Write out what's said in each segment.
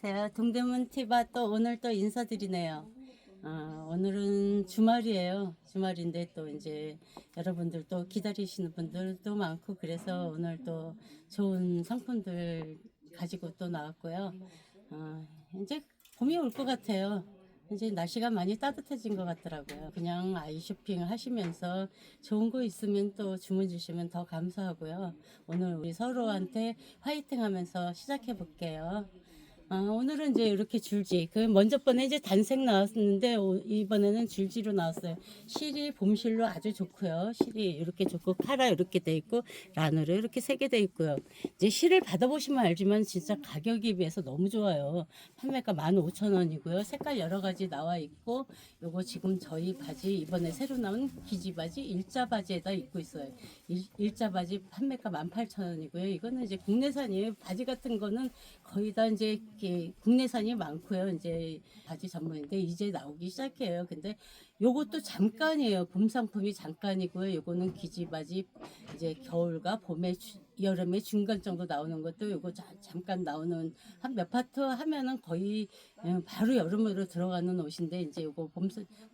안녕하세요. 동대문 티바 또 오늘 또 인사드리네요. 아, 오늘은 주말이에요. 주말인데 또 이제 여러분들 또 기다리시는 분들도 많고 그래서 오늘 또 좋은 상품들 가지고 또 나왔고요. 아, 이제 봄이 올 것 같아요. 이제 날씨가 많이 따뜻해진 것 같더라고요. 그냥 아이 쇼핑 하시면서 좋은 거 있으면 또 주문 주시면 더 감사하고요. 오늘 우리 서로한테 화이팅 하면서 시작해 볼게요. 아, 오늘은 이제 이렇게 줄지. 그 먼저 번에 이제 단색 나왔는데 오- 이번에는 줄지로 나왔어요. 실이 봄실로 아주 좋고요. 실이 이렇게 좋고 카라 이렇게 돼 있고 란으로 이렇게 세 개 돼 있고요. 이제 실을 받아보시면 알지만 진짜 가격에 비해서 너무 좋아요. 판매가 15,000원이고요. 색깔 여러 가지 나와 있고 요거 지금 저희 바지 이번에 새로 나온 기지 바지 일자 바지에다 입고 있어요. 일, 일자 바지 판매가 18,000원이고요. 이거는 이제 국내산이에요. 바지 같은 거는 거의 다 이제 이렇게 국내산이 많고요. 이제 바지 전문인데 이제 나오기 시작해요. 근데 요것도 잠깐이에요. 봄 상품이 잠깐이고요. 요거는 기지 바지 이제 겨울과 봄에 주- 여름에 중간 정도 나오는 것도 요거 자- 잠깐 나오는 한 몇 파트 하면은 거의 예, 바로 여름으로 들어가는 옷인데 이제 요거 봄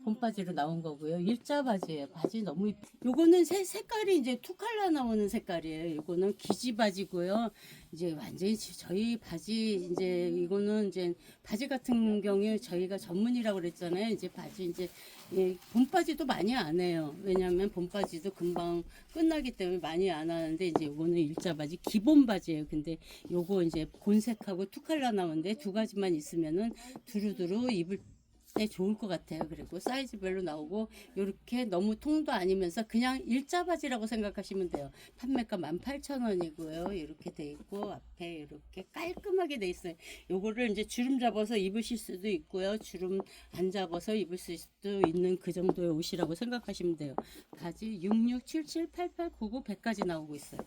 봄바지로 나온 거고요. 일자 바지예요. 바지 너무. 요거는 새 색깔이 이제 투 컬러 나오는 색깔이에요. 요거는 기지 바지고요. 이제 완전히 지- 저희 바지 이제 이거는 이제 바지 같은 경우에 저희가 전문이라고 그랬잖아요. 이제 바지 이제 예, 봄바지도 많이 안 해요. 왜냐하면 봄바지도 금방 끝나기 때문에 많이 안 하는데 이제 요거는 일자 바지 기본 바지예요. 근데 요거 이제 곤색하고 투 컬러 나오는데 두 가지만 있으면은 두루두루 입을 때 좋을 것 같아요. 그리고 사이즈별로 나오고 이렇게 너무 통도 아니면서 그냥 일자 바지라고 생각하시면 돼요. 판매가 18,000원이고요. 이렇게 돼 있고 앞에 이렇게 깔끔하게 돼 있어요. 요거를 이제 주름 잡아서 입으실 수도 있고요. 주름 안 잡아서 입을 수도 있는 그 정도의 옷이라고 생각하시면 돼요. 바지 66, 77, 88, 99, 100까지 나오고 있어요.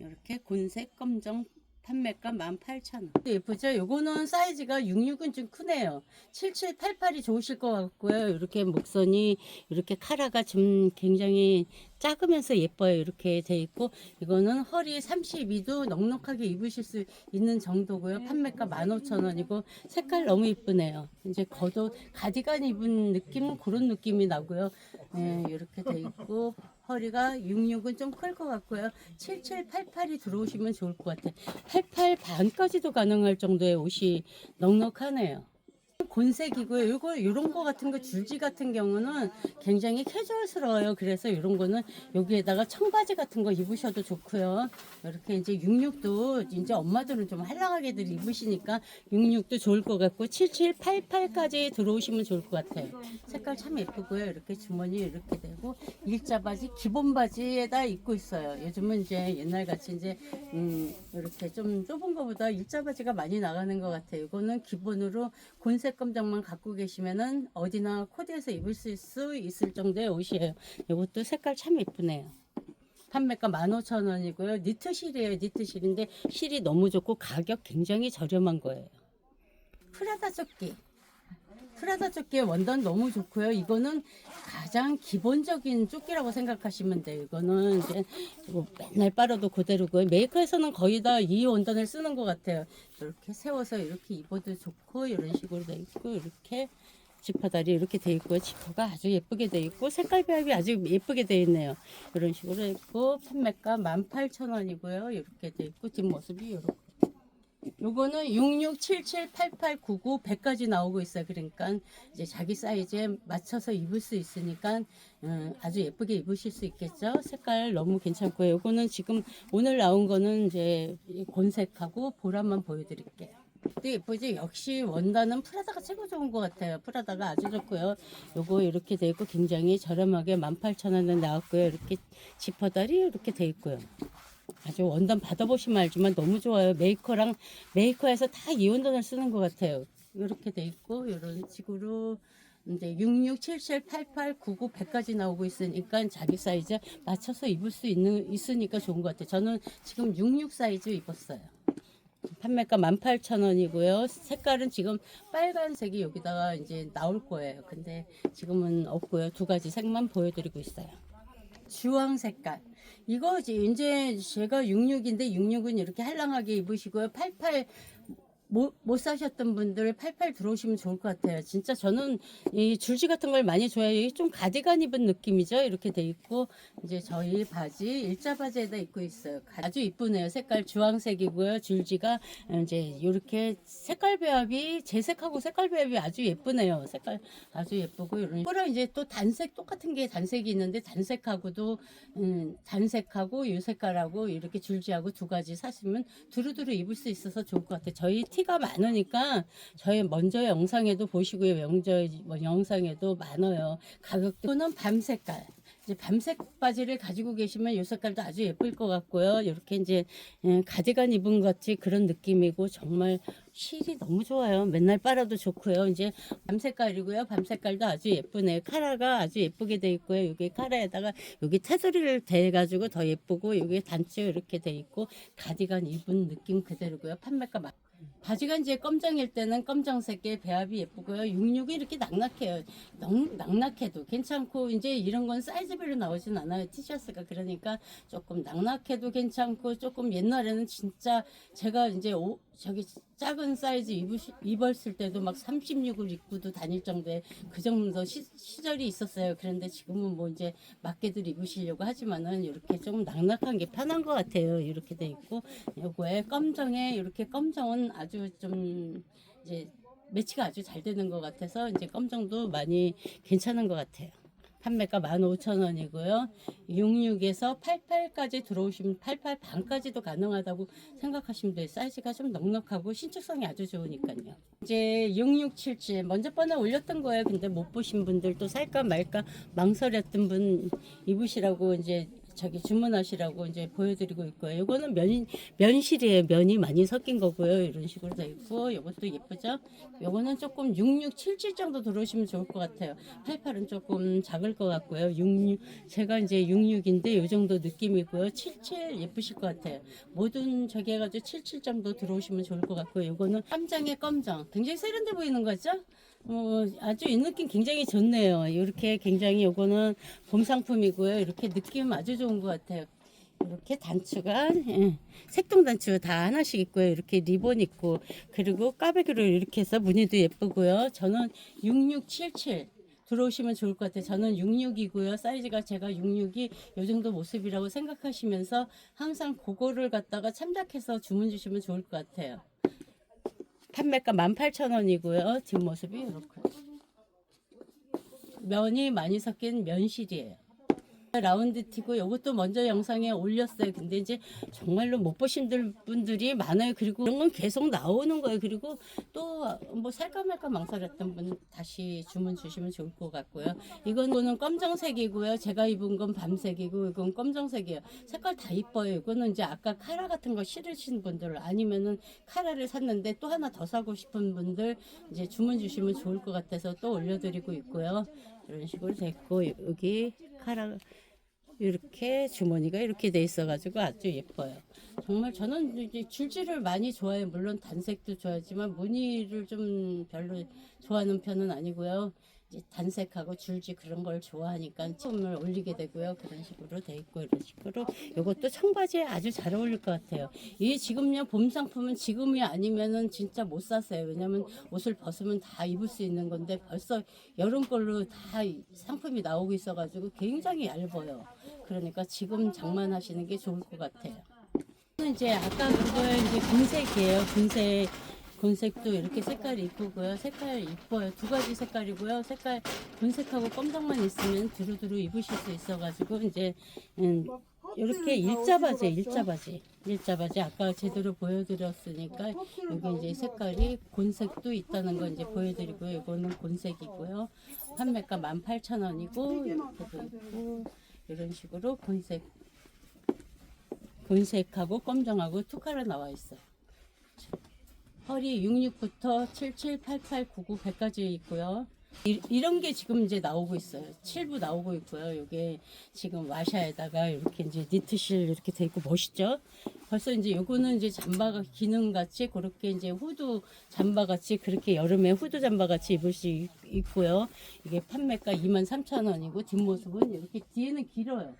이렇게 곤색 검정 판매가 18,000원. 예쁘죠? 요거는 사이즈가 66은 좀 크네요. 77, 88이 좋으실 것 같고요. 이렇게 목선이 이렇게 카라가 좀 굉장히 작으면서 예뻐요. 이렇게 돼 있고 이거는 허리 32도 넉넉하게 입으실 수 있는 정도고요. 판매가 15,000원이고 색깔 너무 이쁘네요. 이제 겉옷 가디건 입은 느낌 그런 느낌이 나고요. 네, 이렇게 돼 있고 허리가 66은 좀 클 것 같고요. 77, 88이 들어오시면 좋을 것 같아요. 88 반까지도 가능할 정도의 옷이 넉넉하네요. 곤색이고요. 요거 요런 거 같은 거 줄지 같은 경우는 굉장히 캐주얼스러워요. 그래서 요런 거는 여기에다가 청바지 같은 거 입으셔도 좋고요. 이렇게 이제 66도 이제 엄마들은 좀 한량하게들 입으시니까 66도 좋을 것 같고 77, 88까지 들어오시면 좋을 것 같아요. 색깔 참 예쁘고요. 이렇게 주머니 이렇게 되고 일자 바지 기본 바지에다 입고 있어요. 요즘은 이제 옛날 같이 이제 음 이렇게 좀 좁은 거보다 일자 바지가 많이 나가는 것 같아요. 이거는 기본으로 곤색 검정만 갖고 계시면은 어디나 코디해서 입을 수 있을 정도의 옷이에요. 이것도 색깔 참 예쁘네요. 판매가 15,000원이고요. 니트 실이에요. 니트 실인데 실이 너무 좋고 가격 굉장히 저렴한 거예요. 프라다 조끼. 프라다 조끼의 원단 너무 좋고요. 이거는 가장 기본적인 조끼라고 생각하시면 돼요. 이거는 이제 뭐 맨날 빨아도 그대로고요. 메이커에서는 거의 다 이 원단을 쓰는 것 같아요. 이렇게 세워서 이렇게 입어도 좋고 이런 식으로 돼 있고 이렇게 지퍼다리 이렇게 돼 있고요. 지퍼가 아주 예쁘게 돼 있고 색깔 배합이 아주 예쁘게 돼 있네요. 이런 식으로 있고 판매가 18,000원이고요. 이렇게 돼 있고 뒷모습이 이렇게 요거는 66, 77, 88, 99, 100까지 나오고 있어요. 그러니까 이제 자기 사이즈에 맞춰서 입을 수 있으니까 음, 아주 예쁘게 입으실 수 있겠죠. 색깔 너무 괜찮고요. 요거는 지금 오늘 나온 거는 이제 이 곤색하고 보라만 보여드릴게요. 또 예쁘지? 역시 원단은 프라다가 최고 좋은 것 같아요. 프라다가 아주 좋고요. 요거 이렇게 돼 있고 굉장히 저렴하게 18,000원에 나왔고요. 이렇게 지퍼다리 이렇게 돼 있고요. 아주 원단 받아보시면 알지만 너무 좋아요. 메이커랑 메이커에서 다 이 원단을 쓰는 것 같아요. 이렇게 돼 있고 이런 식으로 이제 66, 77, 88, 99, 100까지 나오고 있으니까 자기 사이즈 맞춰서 입을 수 있는 있으니까 좋은 것 같아요. 저는 지금 66 사이즈 입었어요. 판매가 18,000원이고요. 색깔은 지금 빨간색이 여기다가 이제 나올 거예요. 근데 지금은 없고요. 두 가지 색만 보여드리고 있어요. 주황 색깔. 이거 이제 제가 66인데 66은 이렇게 한랑하게 입으시고요. 88 못, 못 사셨던 분들 팔팔 들어오시면 좋을 것 같아요. 진짜 저는 이 줄지 같은 걸 많이. 이게 좀 가디건 입은 느낌이죠. 이렇게 돼 있고 이제 저희 바지 일자 바지에다 입고 있어요. 아주 이쁘네요. 색깔 주황색이고요. 줄지가 이제 이렇게 색깔 배합이 제 색하고 색깔 배합이 아주 예쁘네요. 색깔 아주 예쁘고 이런. 이거랑 이제 또 단색 똑같은 게 단색이 있는데 단색하고도 음, 단색하고 이 색깔하고 이렇게 줄지하고 두 가지 사시면 두루두루 입을 수 있어서 좋을 것 같아요. 저희 티가 많으니까 저희 먼저 영상에도 보시고요. 명저 뭐 영상에도 많아요. 가격도는 밤 색깔. 이제 밤색 바지를 가지고 계시면 이 색깔도 아주 예쁠 것 같고요. 이렇게 이제 예, 가디건 입은 것 같이 그런 느낌이고 정말 실이 너무 좋아요. 맨날 빨아도 좋고요. 이제 밤 색깔이고요. 밤 색깔도 아주 예쁘네요. 카라가 아주 예쁘게 돼 있고요. 여기 카라에다가 여기 테두리를 대 가지고 더 예쁘고 여기 단추 이렇게 돼 있고 가디건 입은 느낌 그대로고요. 판매가 막 바지가 이제 검정일 때는 검정색의 배합이 예쁘고요. 육육이 이렇게 낙낙해요. 넉, 낙낙해도 괜찮고 이제 이런 건 사이즈별로 나오진 않아요. 티셔츠가 그러니까 조금 낙낙해도 괜찮고 조금 옛날에는 진짜 제가 이제 오, 저기 작은 사이즈 입으시, 입었을 때도 막 36을 입고도 다닐 정도의 그 정도 시, 시절이 있었어요. 그런데 지금은 뭐 이제 맞게들 입으시려고 하지만은 이렇게 좀 낙낙한 게 편한 것 같아요. 이렇게 돼 있고 요거에 검정에 이렇게 검정은 아주 좀 이제 매치가 아주 잘 되는 것 같아서 이제 검정도 많이 괜찮은 것 같아요. 판매가 15,000원이고요. 66에서 88까지 들어오시면 88 반까지도 가능하다고 생각하시면 돼요. 사이즈가 좀 넉넉하고 신축성이 아주 좋으니까요. 이제 6677 먼저 번에 올렸던 거예요. 근데 못 보신 분들 또 살까 말까 망설였던 분 입으시라고 이제 저기 주문하시라고 이제 보여드리고 있고요. 이거는 면 면실이에요. 면이 많이 섞인 거고요. 이런 식으로 돼 있고 이것도 예쁘죠? 요거는 조금 6677 정도 들어오시면 좋을 것 같아요. 88은 조금 작을 것 같고요. 66 제가 이제 66인데 이 정도 느낌이고요. 77 예쁘실 것 같아요. 모든 저기 해가지고 77 정도 들어오시면 좋을 것 같고요. 요거는 깜장의 검정. 굉장히 세련돼 보이는 거죠? 어, 아주 이 느낌 굉장히 좋네요. 이렇게 굉장히 요거는 봄 상품이고요. 이렇게 느낌 아주 좋은 것 같아요. 이렇게 단추가 예, 색동 단추 다 하나씩 있고요. 이렇게 리본 있고 그리고 까베기로 이렇게 해서 무늬도 예쁘고요. 저는 6677 들어오시면 좋을 것 같아요. 저는 66이고요. 사이즈가 제가 66이 요 정도 모습이라고 생각하시면서 항상 그거를 갖다가 참작해서 주문 주시면 좋을 것 같아요. 판매가 18,000원이고요. 뒷모습이 이렇게. 면이 많이 섞인 면실이에요. 라운드 티고 이것도 먼저 영상에 올렸어요. 근데 이제 정말로 못 보신 분들이 많아요. 그리고 이런 건 계속 나오는 거예요. 그리고 또 뭐 살까 말까 망설였던 분 다시 주문 주시면 좋을 것 같고요. 이거는 검정색이고요. 제가 입은 건 밤색이고 이건 검정색이에요. 색깔 다 이뻐요. 이거는 이제 아까 카라 같은 거 싫으신 분들 아니면은 카라를 샀는데 또 하나 더 사고 싶은 분들 이제 주문 주시면 좋을 것 같아서 또 올려드리고 있고요. 이런 식으로 됐고 여기 카라 이렇게 주머니가 이렇게 돼 있어가지고 아주 예뻐요. 정말 저는 줄지를 많이 좋아해요. 물론 단색도 좋아하지만 무늬를 좀 별로 좋아하는 편은 아니고요. 단색하고 줄지 그런 걸 좋아하니까 처음을 올리게 되고요. 그런 식으로 돼 있고 이런 식으로 이것도 청바지에 아주 잘 어울릴 것 같아요. 이게 지금요 봄 상품은 지금이 아니면은 진짜 못 사세요. 왜냐면 옷을 벗으면 다 입을 수 있는 건데 벌써 여름 걸로 다이 상품이 나오고 있어가지고 굉장히 얇아요. 그러니까 지금 장만하시는 게 좋을 것 같아요. 이제 아까 그거 이제 금색이에요. 금색. 금색도 이렇게 색깔이 이쁘고요. 색깔 이뻐요. 두 가지 색깔이고요. 색깔 금색하고 검정만 있으면 두루두루 입으실 수 있어가지고 이제 음, 이렇게 일자 바지, 일자 바지, 일자 바지 아까 제대로 보여드렸으니까 여기 이제 색깔이 곤색도 있다는 거 이제 보여드리고요. 이거는 곤색이고요. 판매가 18,000원이고 이렇게 돼 있고 이런 식으로 곤색, 곤색하고 검정하고 투 컬러 나와 있어요. 허리 66부터 77, 88, 99, 100까지 있고요. 이, 이런 게 지금 이제 나오고 있어요. 7부 나오고 있고요. 이게 지금 와샤에다가 이렇게 이제 니트실 이렇게 돼 있고 멋있죠? 벌써 이제 요거는 이제 잠바가 기능 같이 그렇게 이제 후드 잠바 같이 그렇게 여름에 후드 잠바 같이 입을 수 있- 있고요. 이게 판매가 23,000원이고 뒷모습은 이렇게 뒤에는 길어요.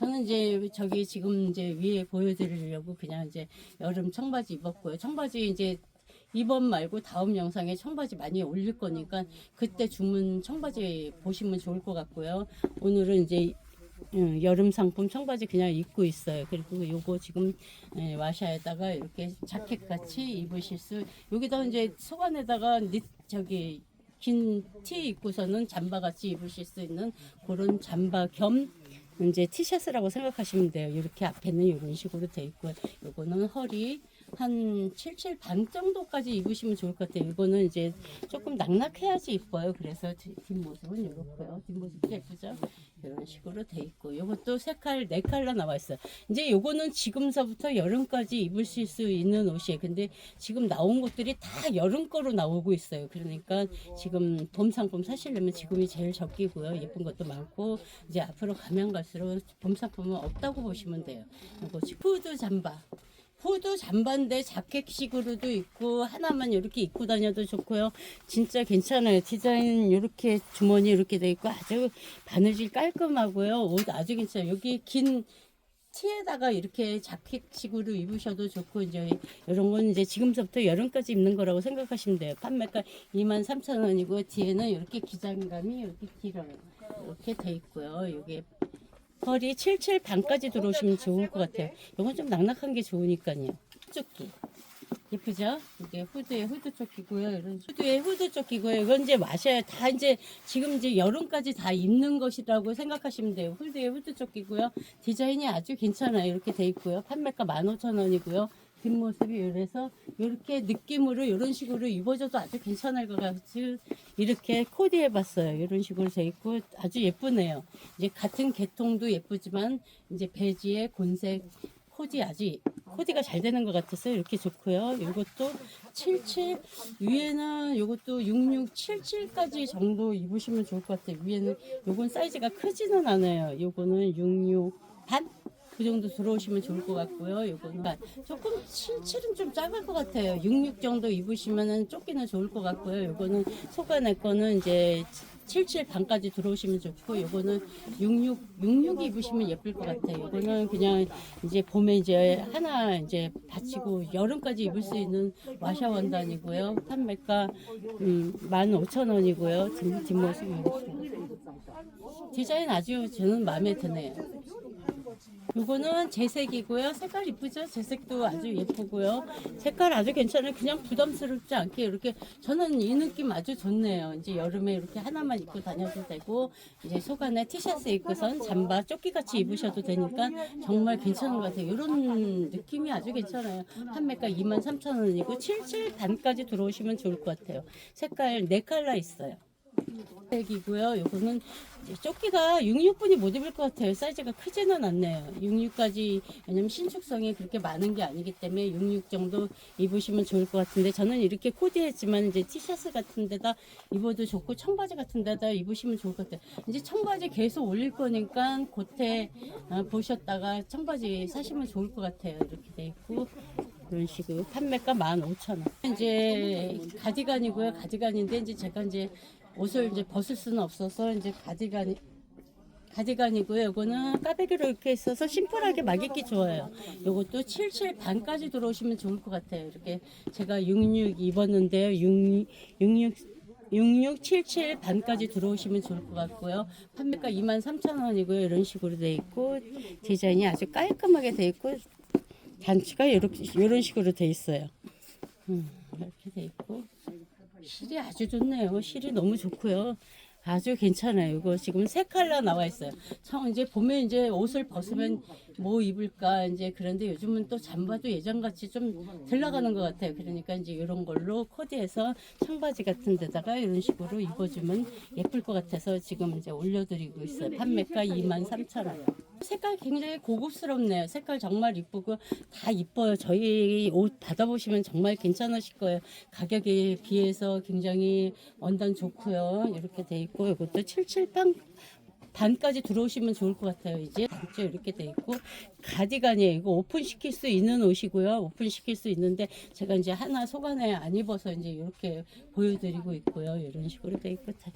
저는 이제 저기 지금 이제 위에 보여드리려고 그냥 이제 여름 청바지 입었고요. 청바지 이제 이번 말고 다음 영상에 청바지 많이 올릴 거니까 그때 주문 청바지 보시면 좋을 것 같고요. 오늘은 이제 음, 여름 상품 청바지 그냥 입고 있어요. 그리고 요거 지금 예, 와샤에다가 이렇게 자켓 같이 입으실 수 여기다 이제 속 안에다가 니 저기 긴 티 입고서는 잠바 같이 입으실 수 있는 그런 잠바 겸 이제 티셔츠라고 생각하시면 돼요. 이렇게 앞에는 이런 식으로 돼 있고 요거는 허리 한 77 반 정도까지 입으시면 좋을 것 같아요. 이거는 이제 조금 낙낙해야지 이뻐요. 그래서 뒤- 뒷모습은 이렇고요. 뒷모습 예쁘죠? 이런 식으로 돼 있고 요것도 색깔 네 컬러 나와 있어요. 이제 요거는 지금서부터 여름까지 입으실 수 있는 옷이에요. 근데 지금 나온 것들이 다 여름 거로 나오고 있어요. 그러니까 지금 봄 상품 사시려면 지금이 제일 적기고요. 예쁜 것도 많고 이제 앞으로 가면 갈수록 봄 상품은 없다고 보시면 돼요. 지금 후드 잠바. 후드 잠바인데 자켓식으로도 있고 하나만 이렇게 입고 다녀도 좋고요. 진짜 괜찮아요. 디자인 이렇게 주머니 이렇게 돼 있고 아주 바느질 깔끔하고요. 옷 아주 괜찮아요. 여기 긴 티에다가 이렇게 자켓식으로 입으셔도 좋고 이제 이런 건 이제 지금부터 여름까지 입는 거라고 생각하시면 돼요. 판매가 23,000원이고 뒤에는 이렇게 기장감이 이렇게 길어요. 이렇게 돼 있고요. 이게 허리 77 반까지 들어오시면 좋을 것 같아요. 이건 좀 낙낙한 게 좋으니까요. 조끼. 예쁘죠? 이게 후드에 후드 조끼고요. 이런 후드에 후드 조끼고요. 이건 이제 마셔야 다 이제 지금 이제 여름까지 다 입는 것이라고 생각하시면 돼요. 후드에 후드 조끼고요. 디자인이 아주 괜찮아요. 이렇게 돼 있고요. 판매가 15,000원이고요. 뒷모습이 이래서 이렇게 느낌으로 이런 식으로 입어줘도 아주 괜찮을 것 같이 이렇게 코디해 봤어요. 이런 식으로 돼 있고 아주 예쁘네요. 이제 같은 계통도 예쁘지만 이제 베지에 곤색 코디 아주 코디가 잘 되는 것 같아서 이렇게 좋고요. 이것도 77 위에는 이것도 6677까지 정도 입으시면 좋을 것 같아요. 위에는 요건 사이즈가 크지는 않아요. 요거는 66 반? 그 정도 들어오시면 좋을 것 같고요. 요거는 조금 77은 좀 작을 것 같아요. 66 정도 입으시면은 조끼는 좋을 것 같고요. 요거는 소가내 거는 이제 77 반까지 들어오시면 좋고 요거는 66 66 입으시면 예쁠 것 같아요. 요거는 그냥 이제 봄에 이제 하나 이제 받치고 여름까지 입을 수 있는 와샤 원단이고요. 판매가 음, 15,000원이고요. 뒷, 뒷모습이 이렇게. 디자인 아주 저는 마음에 드네요. 요거는 재색이고요. 색깔 이쁘죠? 재색도 아주 예쁘고요. 색깔 아주 괜찮아요. 그냥 부담스럽지 않게 이렇게 저는 이 느낌 아주 좋네요. 이제 여름에 이렇게 하나만 입고 다녀도 되고 이제 속안에 티셔츠 입고선 잠바 조끼 같이 입으셔도 되니까 정말 괜찮은 것 같아요. 이런 느낌이 아주 괜찮아요. 판매가 23,000원이고 77 반까지 들어오시면 좋을 것 같아요. 색깔 네 컬러 있어요. 색이고요. 요거는 조끼가 66분이 못 입을 것 같아요. 사이즈가 크지는 않네요. 66까지 왜냐면 신축성이 그렇게 많은 게 아니기 때문에 66 정도 입으시면 좋을 것 같은데 저는 이렇게 코디했지만 이제 티셔츠 같은 데다 입어도 좋고 청바지 같은 데다 입으시면 좋을 것 같아요. 이제 청바지 계속 올릴 거니까 그때 어, 보셨다가 청바지 사시면 좋을 것 같아요. 이렇게 돼 있고 이런 식으로 판매가 15,000원. 이제 가디건이고요. 가디건인데 이제 제가 이제 옷을 이제 벗을 수는 없어서 이제 가디건 가디건이고요. 이거는 까베기로 이렇게 있어서 심플하게 막 입기 좋아요. 이것도 77 반까지 들어오시면 좋을 것 같아요. 이렇게 제가 66 입었는데요. 66 66 6677 반까지 들어오시면 좋을 것 같고요. 판매가 23,000원이고요. 이런 식으로 돼 있고 디자인이 아주 깔끔하게 돼 있고 단추가 이렇게 이런 식으로 돼 있어요. 음, 이렇게 돼 있고 실이 아주 좋네요. 실이 너무 좋고요. 아주 괜찮아요. 이거 지금 세 컬러 나와 있어요. 참 이제 봄에 이제 옷을 벗으면 뭐 입을까 이제 그런데 요즘은 또 잠바도 예전같이 좀 들나가는 것 같아요. 그러니까 이제 이런 걸로 코디해서 청바지 같은 데다가 이런 식으로 입어주면 예쁠 것 같아서 지금 이제 올려드리고 있어요. 판매가 23,000원. 색깔 굉장히 고급스럽네요. 색깔 정말 이쁘고 다 이뻐요. 저희 옷 받아보시면 정말 괜찮으실 거예요. 가격에 비해서 굉장히 원단 좋고요. 이렇게 돼 있고 이것도 77판 반까지 들어오시면 좋을 것 같아요. 이제 단추 이렇게 돼 있고 가디건이에요. 이거 오픈 시킬 수 있는 옷이고요. 오픈 시킬 수 있는데 제가 이제 하나 속안에 안 입어서 이제 이렇게 보여드리고 있고요. 이런 식으로 돼 있고 다-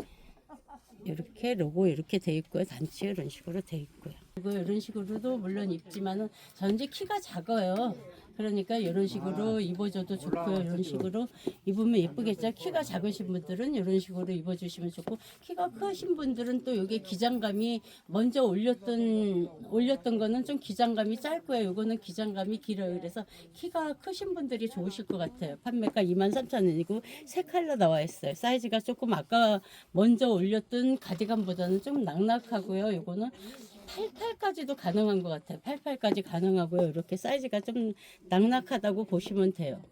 이렇게 로고 이렇게 돼 있고요. 단추 이런 식으로 돼 있고요. 그리고 이런 식으로도 물론 입지만은 전 이제 키가 작아요. 그러니까 이런 식으로 입어줘도 좋고요. 이런 식으로 입으면 예쁘겠죠. 키가 작으신 분들은 이런 식으로 입어주시면 좋고 키가 크신 분들은 또 이게 기장감이 먼저 올렸던 올렸던 거는 좀 기장감이 짧고요. 이거는 기장감이 길어요. 그래서 키가 크신 분들이 좋으실 것 같아요. 판매가 23,000원이고 세 컬러 나와 있어요. 사이즈가 조금 아까 먼저 올렸던 가디건보다는 좀 낙낙하고요. 이거는 88까지도 가능한 것 같아요. 88까지 가능하고요. 이렇게 사이즈가 좀 낙낙하다고 보시면 돼요.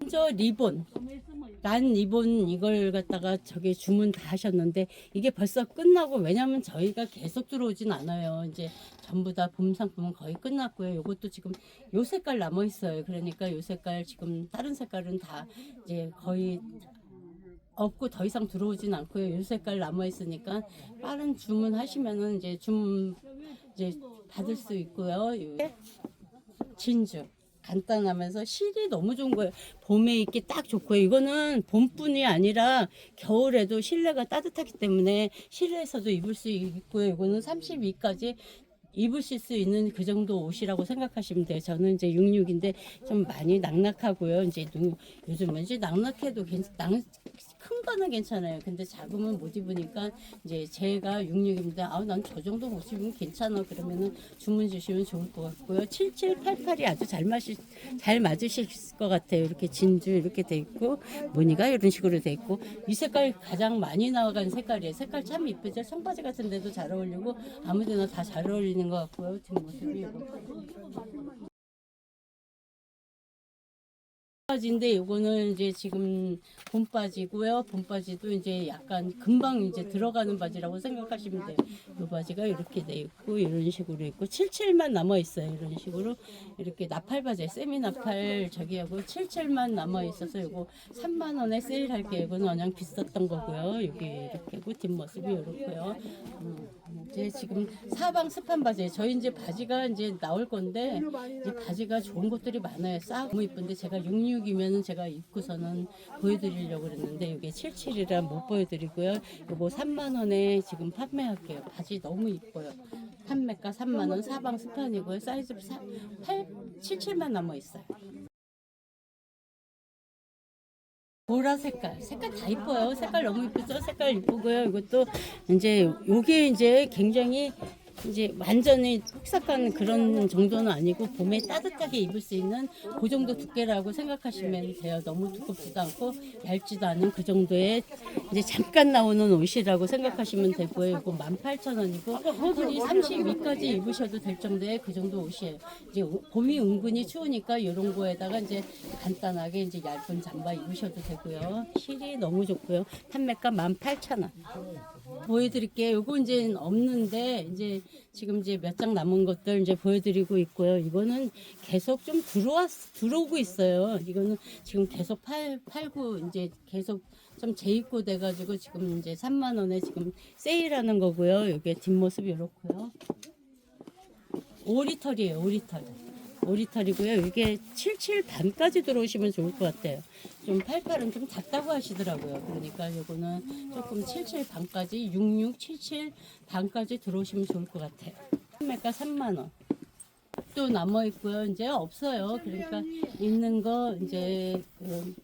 먼저 리본, 난 리본 이걸 갖다가 저기 주문 다 하셨는데 이게 벌써 끝나고 왜냐면 저희가 계속 들어오진 않아요. 이제 전부 다 봄 상품은 거의 끝났고요. 이것도 지금 요 색깔 남아 있어요. 그러니까 요 색깔 지금 다른 색깔은 다 이제 거의 없고 더 이상 들어오진 않고요. 요 색깔 남아 있으니까 빠른 주문하시면은 이제 주문 이제 받을 수 있고요. 요- 진주 간단하면서 실이 너무 좋은 거예요. 봄에 입기 딱 좋고요. 이거는 봄뿐이 아니라 겨울에도 실내가 따뜻하기 때문에 실내에서도 입을 수 있고요. 이거는 32까지 입으실 수 있는 그 정도 옷이라고 생각하시면 돼요. 저는 이제 66인데 좀 많이 낙낙하고요. 이제 누- 요즘은 이제 낙낙해도 괜, 낙, 큰 거는 괜찮아요. 근데 작으면 못 입으니까 이제 제가 66입니다. 아, 난 저 정도 못 입으면 괜찮아. 그러면은 주문 주시면 좋을 것 같고요. 7788이 아주 잘 맞으, 잘 맞으실 것 같아요. 이렇게 진주 이렇게 돼 있고 무늬가 이런 식으로 돼 있고 이 색깔 가장 많이 나와간 색깔이에요. 색깔 참 이쁘죠. 청바지 같은 데도 잘 어울리고 아무 데나 다 잘 어울리는 것 같고요. 뒷모습이 이렇게. 바지인데 이거는 이제 지금 봄바지고요. 봄바지도 이제 약간 금방 이제 들어가는 바지라고 생각하시면 돼요. 이 바지가 이렇게 돼 있고 이런 식으로 있고 77만 남아 있어요. 이런 식으로 이렇게 나팔 바지 세미 나팔 저기 하고 77만 남아 있어서 이거 3만 원에 세일할게요. 이거는 그냥 비쌌던 거고요. 여기 이렇게고 뒷모습이 이렇고요. 음, 이제 지금 사방 스판 바지 저희 이제 바지가 이제 나올 건데 이제 바지가 좋은 것들이 많아요. 싹 너무 이쁜데 제가 66 이면은 제가 입고서는 보여드리려고 그랬는데 이게 77이라 못 보여드리고요. 요거 3만 원에 지금 판매할게요. 바지 너무 이뻐요. 판매가 3만 원 사방 스판이고요. 사이즈 8, 77만 남아 있어요. 보라 색깔, 색깔 다 이뻐요. 색깔 너무 이쁘죠? 색깔 이쁘고요. 이것도 이제 요게 이제 굉장히 이제 완전히 흑삭한 그런 정도는 아니고 봄에 따뜻하게 입을 수 있는 그 정도 두께라고 생각하시면 돼요. 너무 두껍지도 않고 얇지도 않은 그 정도의 이제 잠깐 나오는 옷이라고 생각하시면 되고요. 이거 18,000원이고 허리 32까지 입으셔도 될 정도의 그 정도 옷이에요. 이제 오- 봄이 은근히 추우니까 이런 거에다가 이제 간단하게 이제 얇은 잠바 입으셔도 되고요. 실이 너무 좋고요. 판매가 18,000원. 보여드릴게요. 요거 이제 없는데 이제 지금 이제 몇 장 남은 것들 이제 보여드리고 있고요. 이거는 계속 좀 들어왔 들어오고 있어요. 이거는 지금 계속 팔 팔고 이제 계속 좀 재입고 돼가지고 지금 이제 3만 원에 지금 세일하는 거고요. 이게 뒷모습이 이렇고요. 오리털이에요. 오리털. 오리털이고요. 이게 77 반까지 들어오시면 좋을 것 같아요. 좀 88은 좀 작다고 하시더라고요. 그러니까 요거는 조금 77 반까지 66, 77 반까지 들어오시면 좋을 것 같아요. 판매가 3만 원. 또 남아 있고요. 이제 없어요. 그러니까 있는 거 이제 그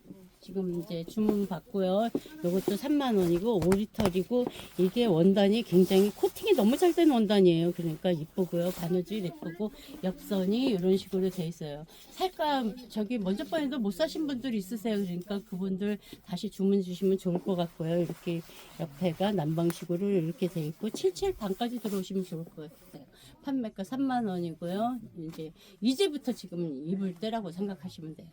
지금 이제 주문 받고요. 요것도 3만 원이고 5리터이고 이게 원단이 굉장히 코팅이 너무 잘 된 원단이에요. 그러니까 이쁘고요. 바느질 예쁘고 옆선이 이런 식으로 돼 있어요. 살까 저기 먼저 번에도 못 사신 분들 있으세요. 그러니까 그분들 다시 주문 주시면 좋을 것 같고요. 이렇게 옆에가 남방식으로 이렇게 돼 있고 77 반까지 들어오시면 좋을 것 같아요. 판매가 3만 원이고요. 이제 이제부터 지금 입을 때라고 생각하시면 돼요.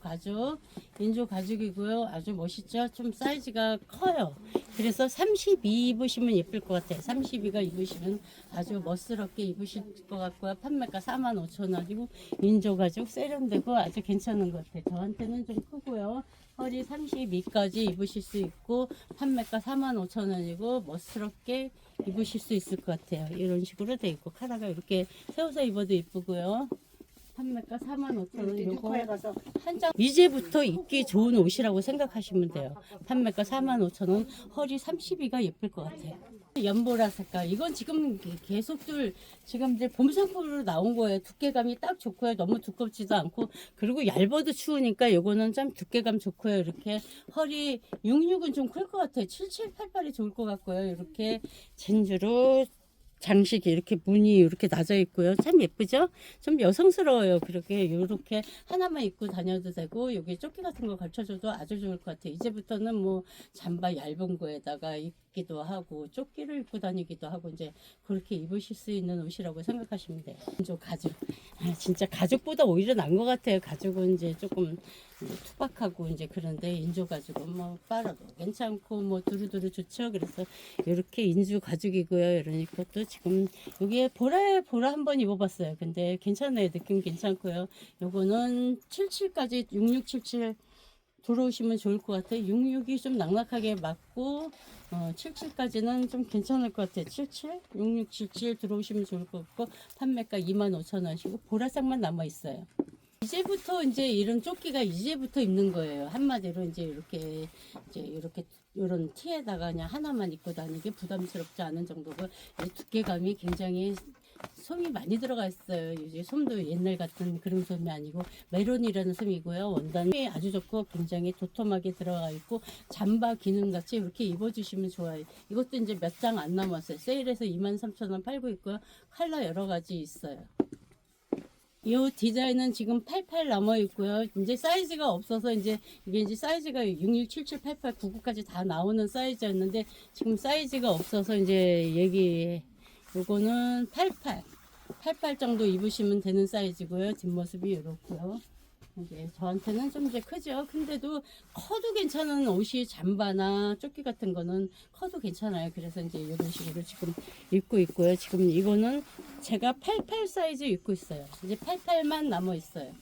가죽, 인조 가죽이고요. 아주 멋있죠? 좀 사이즈가 커요. 그래서 32 입으시면 예쁠 것 같아요. 32가 입으시면 아주 멋스럽게 입으실 것 같고요. 판매가 4만 5천 원이고 인조 가죽 세련되고 아주 괜찮은 것 같아요. 저한테는 좀 크고요. 허리 32까지 입으실 수 있고 판매가 4만 5천 원이고 멋스럽게 입으실 수 있을 것 같아요. 이런 식으로 돼 있고 카라가 이렇게 세워서 입어도 이쁘고요. 판매가 4만 5천 원. 요거 한 장 이제부터 입기 좋은 옷이라고 생각하시면 돼요. 판매가 4만 5천 원. 허리 32가 예쁠 것 같아요. 연보라 색깔 이건 지금 게- 계속들 지금 이제 봄 상품으로 나온 거예요 두께감이 딱 좋고요 너무 두껍지도 않고 그리고 얇아도 추우니까 요거는 좀 두께감 좋고요 이렇게 허리 66은 좀 클 것 같아요 7788이 좋을 것 같고요 이렇게 진주로 장식이 이렇게 무늬 이렇게 낮아 있고요. 참 예쁘죠? 좀 여성스러워요. 그렇게 이렇게 하나만 입고 다녀도 되고 여기 조끼 같은 거 걸쳐줘도 아주 좋을 것 같아요. 이제부터는 뭐 잠바 얇은 거에다가 입기도 하고 조끼를 입고 다니기도 하고 이제 그렇게 입으실 수 있는 옷이라고 생각하시면 돼요. 저 가죽. 아, 진짜 가죽보다 오히려 난 것 같아요. 가죽은 이제 조금 투박하고 이제 그런데 인조 가죽은 뭐 빨아도 괜찮고 뭐 두루두루 좋죠. 그래서 이렇게 인주 가죽이고요. 이러니까 또 지금 여기에 보라 보라 한 번 입어봤어요. 근데 괜찮아요. 느낌 괜찮고요. 요거는 77까지 6677 들어오시면 좋을 것 같아요. 66이 좀 낙낙하게 맞고 어, 77까지는 좀 괜찮을 것 같아요. 77, 6677 들어오시면 좋을 것 같고 판매가 25,000원이시고 보라색만 남아 있어요. 이제부터 이제 이런 조끼가 이제부터 입는 거예요. 한마디로 이제 이렇게 이제 이렇게 이런 티에다가 그냥 하나만 입고 다니기 부담스럽지 않은 정도고 이 두께감이 굉장히 솜이 많이 들어가 있어요. 이제 솜도 옛날 같은 그런 솜이 아니고 메론이라는 솜이고요. 원단이 아주 좋고 굉장히 도톰하게 들어가 있고 잠바 기능 같이 이렇게 입어주시면 좋아요. 이것도 이제 몇 장 안 남았어요. 세일해서 23,000원 팔고 있고요. 컬러 여러 가지 있어요. 이 디자인은 지금 88 남아 있고요. 이제 사이즈가 없어서 이제 이게 이제 사이즈가 66, 77, 88, 99까지 다 나오는 사이즈였는데 지금 사이즈가 없어서 이제 얘기 요거는 88 88 정도 입으시면 되는 사이즈고요. 뒷모습이 이렇고요. 이제 저한테는 좀 이제 크죠. 근데도 커도 괜찮은 옷이 잠바나 조끼 같은 거는 커도 괜찮아요. 그래서 이제 이런 식으로 지금 입고 있고요. 지금 이거는 제가 88 사이즈 입고 있어요. 이제 88만 남아 있어요.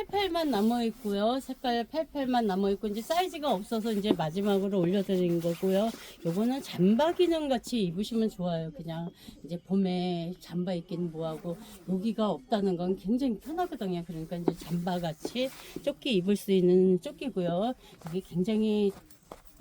88만 남아 있고요. 색깔 88만 남아 있고 이제 사이즈가 없어서 이제 마지막으로 올려드린 거고요. 요거는 잠바 기능 같이 입으시면 좋아요. 그냥 이제 봄에 잠바 입기는 뭐하고 여기가 없다는 건 굉장히 편하거든요. 그러니까 이제 잠바 같이 조끼 입을 수 있는 조끼고요. 이게 굉장히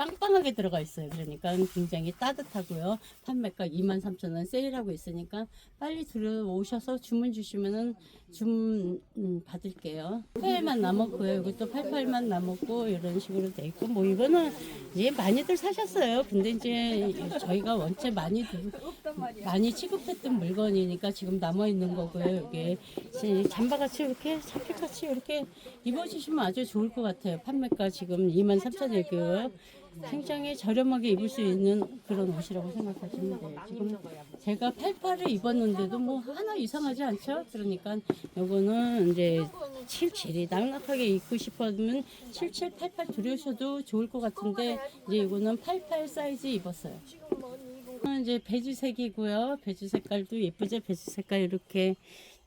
빵빵하게 들어가 있어요. 그러니까 굉장히 따뜻하고요. 판매가 23,000원 세일하고 있으니까 빨리 들어오셔서 주문 주시면은 주문 음, 받을게요. 88만 남았고요. 이것도 88만 남았고 이런 식으로 돼 있고 뭐 이거는 이제 많이들 사셨어요. 근데 이제 저희가 원체 많이 두- 많이 취급했던 물건이니까 지금 남아 있는 거고요. 이게 잠바같이 이렇게 자켓같이 이렇게 입어주시면 아주 좋을 것 같아요. 판매가 지금 23,000원이고요. 굉장히 저렴하게 입을 수 있는 그런 옷이라고 생각하시면 돼요. 지금 제가 88을 입었는데도 뭐 하나 이상하지 않죠? 그러니까 요거는 이제 77이 낙낙하게 입고 싶으면 77, 88 들으셔도 좋을 것 같은데 이제 이거는 88 사이즈 입었어요. 이제 베지색이고요. 베지 색깔도 예쁘죠? 베지 색깔 이렇게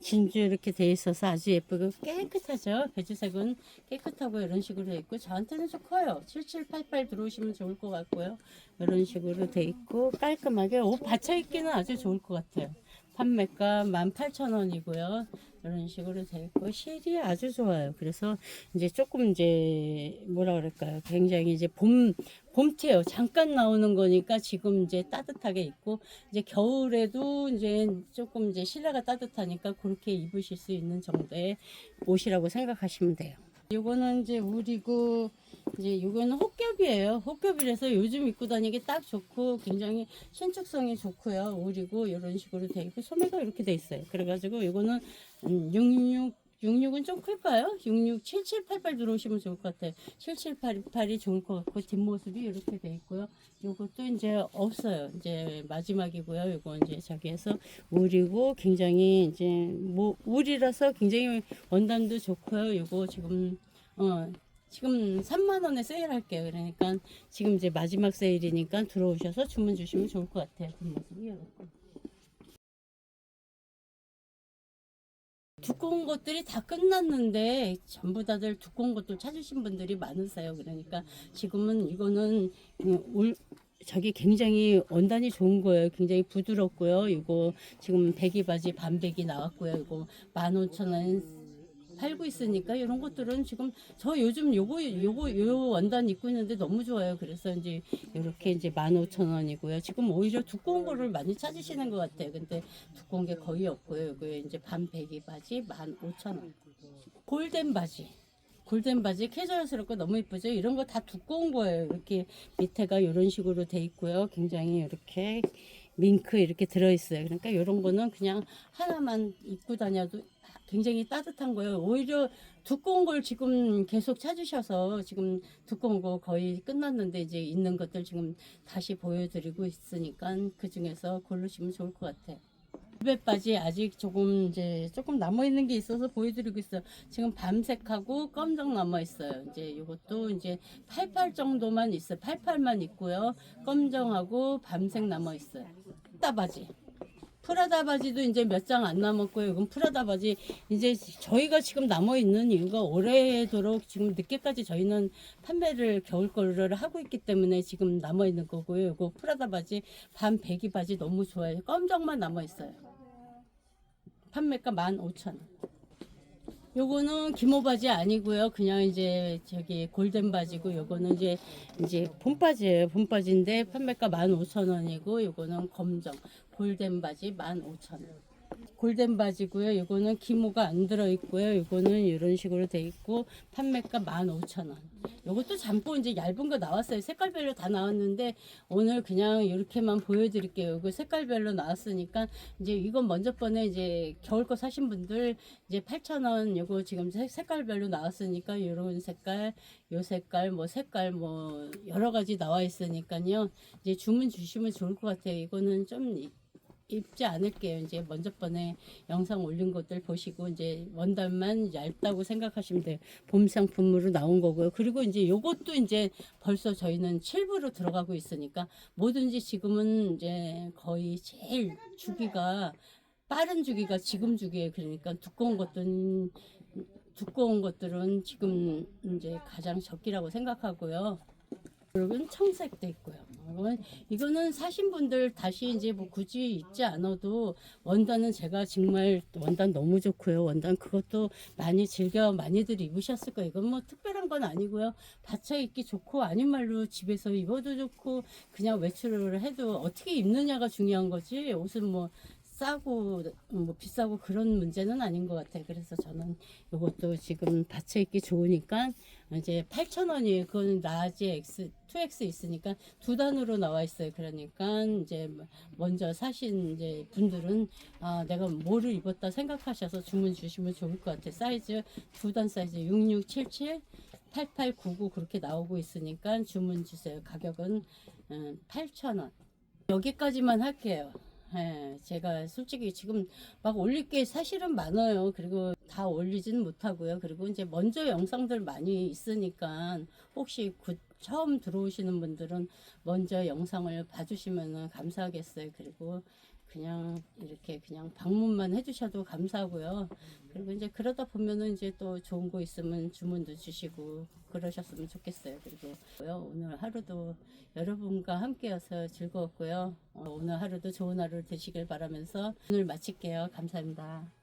진주 이렇게 돼 있어서 아주 예쁘고 깨끗하죠. 베지색은 깨끗하고 이런 식으로 돼 있고 저한테는 좀 커요. 7788 들어오시면 좋을 것 같고요. 이런 식으로 돼 있고 깔끔하게 옷 받쳐 입기는 아주 좋을 것 같아요. 판매가 18,000원이고요. 이런 식으로 돼 있고 실이 아주 좋아요. 그래서 이제 조금 이제 뭐라 그럴까요? 굉장히 이제 봄 봄티예요. 잠깐 나오는 거니까 지금 이제 따뜻하게 입고 이제 겨울에도 이제 조금 이제 실내가 따뜻하니까 그렇게 입으실 수 있는 정도의 옷이라고 생각하시면 돼요. 요거는 이제 울이고 이제 요거는 혹겹이에요. 혹겹이라서 요즘 입고 다니기 딱 좋고 굉장히 신축성이 좋고요. 울이고 이런 식으로 돼 있고 소매가 이렇게 돼 있어요. 그래가지고 요거는 음, 66 66은 좀 클까요? 66, 7788 들어오시면 좋을 것 같아요. 7788이 좋을 것 같고 뒷모습이 이렇게 돼 있고요. 요것도 이제 없어요. 이제 마지막이고요. 요거 이제 저기에서 울이고 굉장히 이제 뭐 울이라서 굉장히 원단도 좋고요. 요거 지금 어 지금 3만 원에 세일할게요. 그러니까 지금 이제 마지막 세일이니까 들어오셔서 주문 주시면 좋을 것 같아요. 뒷모습이 이렇게. 두꺼운 것들이 다 끝났는데 전부 다들 두꺼운 것들 찾으신 분들이 많으세요. 그러니까 지금은 이거는 올 저기 굉장히 원단이 좋은 거예요. 굉장히 부드럽고요. 이거 지금 배기 바지 반백이 나왔고요. 이거 15,000원 팔고 있으니까 이런 것들은 지금 저 요즘 요거 요거 요 원단 입고 있는데 너무 좋아요. 그래서 이제 이렇게 이제 15,000원이고요. 지금 오히려 두꺼운 거를 많이 찾으시는 것 같아요. 근데 두꺼운 게 거의 없고요. 요게 이제 반 배기 바지 15,000원. 골덴 바지. 골덴 바지 캐주얼스럽고 너무 이쁘죠? 이런 거 다 두꺼운 거예요. 이렇게 밑에가 이런 식으로 돼 있고요. 굉장히 이렇게 밍크 이렇게 들어있어요. 그러니까 이런 거는 그냥 하나만 입고 다녀도 굉장히 따뜻한 거예요. 오히려 두꺼운 걸 지금 계속 찾으셔서 지금 두꺼운 거 거의 끝났는데 이제 있는 것들 지금 다시 보여드리고 있으니까 그 중에서 고르시면 좋을 것 같아요. 벨벳 바지 아직 조금 이제 조금 남아 있는 게 있어서 보여드리고 있어요. 지금 밤색하고 검정 남아 있어요. 이제 이것도 이제 88 정도만 있어요. 88만 있고요. 검정하고 밤색 남아 있어요. 프라다 바지. 프라다 바지도 이제 몇 장 안 남았고요. 이건 프라다 바지 이제 저희가 지금 남아 있는 이유가 올해도록 지금 늦게까지 저희는 판매를 겨울 거를 하고 있기 때문에 지금 남아 있는 거고요. 이거 프라다 바지 반 배기 바지 너무 좋아요. 검정만 남아 있어요. 판매가 15,000원. 요거는 기모 바지 아니고요. 그냥 이제 저기 골덴 바지고 요거는 이제 이제 봄 바지예요. 봄 바지인데 판매가 15,000원이고 요거는 검정 골덴 바지 15,000원. 골덴 바지고요. 요거는 기모가 안 들어 있고요. 요거는 이런 식으로 돼 있고 판매가 15,000원. 요것도 잠보 이제 얇은 거 나왔어요. 색깔별로 다 나왔는데 오늘 그냥 이렇게만 보여드릴게요. 이거 색깔별로 나왔으니까 이제 이건 먼저 번에 이제 겨울 거 사신 분들 이제 8,000원 요거 지금 색- 색깔별로 나왔으니까 요런 색깔, 요 색깔, 뭐 색깔 뭐 여러 가지 나와 있으니까요. 이제 주문 주시면 좋을 것 같아요. 이거는 좀 이- 입지 않을게요. 이제 먼저 번에 영상 올린 것들 보시고 이제 원단만 얇다고 생각하시면 돼요. 봄 상품으로 나온 거고요. 그리고 이제 요것도 이제 벌써 저희는 7부로 들어가고 있으니까 뭐든지 지금은 이제 거의 제일 주기가 빠른 주기가 지금 주기예요. 그러니까 두꺼운 것들은 두꺼운 것들은 지금 이제 가장 적기라고 생각하고요. 그리고 청색도 있고요. 이건, 이거는 사신 분들 다시 이제 뭐 굳이 입지 않아도 원단은 제가 정말 원단 너무 좋고요. 원단 그것도 많이 즐겨 많이들 입으셨을 거예요. 이건 뭐 특별한 건 아니고요. 받쳐 입기 좋고 아닌 말로 집에서 입어도 좋고 그냥 외출을 해도 어떻게 입느냐가 중요한 거지. 옷은 뭐 싸고 뭐 비싸고 그런 문제는 아닌 것 같아요. 그래서 저는 이것도 지금 받쳐 입기 좋으니까 이제 8,000원이에요. 그거는 라지 X, 2X 있으니까 두 단으로 나와 있어요. 그러니까 이제 먼저 사신 이제 분들은 아, 내가 뭐를 입었다 생각하셔서 주문 주시면 좋을 것 같아요. 사이즈 두 단 사이즈 6677 8899 그렇게 나오고 있으니까 주문 주세요. 가격은 음, 8,000원. 여기까지만 할게요. 예, 제가 솔직히 지금 막 올릴 게 사실은 많아요. 그리고 다 올리진 못하고요. 그리고 이제 먼저 영상들 많이 있으니까 혹시 구- 처음 들어오시는 분들은 먼저 영상을 봐주시면 감사하겠어요. 그리고 그냥 이렇게 그냥 방문만 해주셔도 감사하고요. 그리고 이제 그러다 보면은 이제 또 좋은 거 있으면 주문도 주시고 그러셨으면 좋겠어요. 그리고 오늘 하루도 여러분과 함께여서 즐거웠고요. 어, 오늘 하루도 좋은 하루 되시길 바라면서 오늘 마칠게요. 감사합니다.